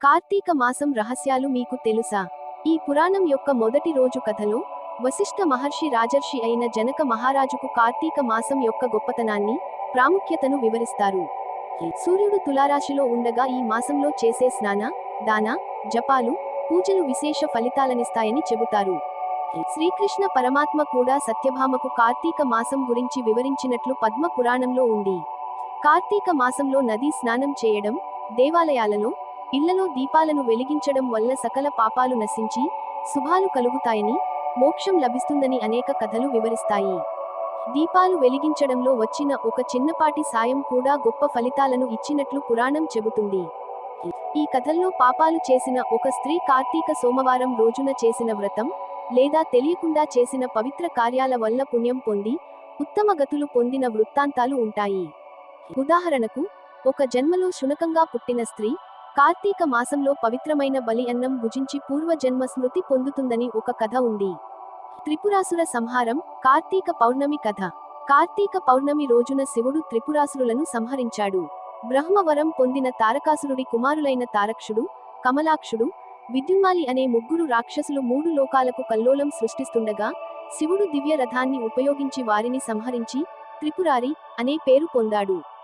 కార్తీక మాసం రహస్యాలు మీకు తెలుసా? ఈ పురాణం యొక్క మొదటి రోజు కథలో వశిష్ఠ మహర్షి రాజర్షి అయిన జనక మహారాజుకు కార్తీక మాసం యొక్క గొప్పతనాన్ని ప్రాముఖ్యతను వివరిస్తారు. సూర్యుడు తులారాశిలో ఉండగా ఈ మాసంలో చేసే స్నాన దాన జపాలు పూజలు విశేష ఫలితాలనిస్తాయని చెబుతారు. శ్రీకృష్ణ పరమాత్మ కూడా సత్యభామకు కార్తీక మాసం గురించి వివరించినట్లు పద్మ పురాణంలో ఉంది. కార్తీక మాసంలో నదీ స్నానం చేయడం దేవాలయాలలో ఇళ్ళలో దీపాలను వెలిగించడం వల్ల సకల పాపాలు నశించి శుభాలు కలుగుతాయని మోక్షం లభిస్తుందని అనేక కథలు వివరిస్తాయి. దీపాలు వెలిగించడంలో వచ్చిన ఒక చిన్నపాటి సాయం కూడా గొప్ప ఫలితాలను ఇచ్చినట్లు పురాణం చెబుతుంది. ఈ కథల్లో పాపాలు చేసిన ఒక స్త్రీ కార్తీక సోమవారం రోజున చేసిన వ్రతం లేదా తెలియకుండా చేసిన పవిత్ర కార్యాల వల్ల పుణ్యం పొంది ఉత్తమ గతులు పొందిన వృత్తాంతాలు ఉంటాయి. ఉదాహరణకు ఒక జన్మలో శునకంగా పుట్టిన స్త్రీ కార్తీక మాసంలో పవిత్రమైన బలి అన్నం భుజించి పూర్వజన్మ స్మృతి పొందుతుందని ఒక కథ ఉంది. త్రిపురాసుర సంహారం కార్తీక పౌర్ణమి కథ. కార్తీక పౌర్ణమి రోజున శివుడు త్రిపురాసురులను సంహరించాడు. బ్రహ్మవరం పొందిన తారకాసురుడి కుమారులైన తారక్షుడు కమలాక్షుడు విద్యున్మాలి అనే ముగ్గురు రాక్షసులు మూడు లోకాలకు కల్లోలం సృష్టిస్తుండగా శివుడు దివ్య రథాన్ని ఉపయోగించి వారిని సంహరించి త్రిపురారి అనే పేరు పొందాడు.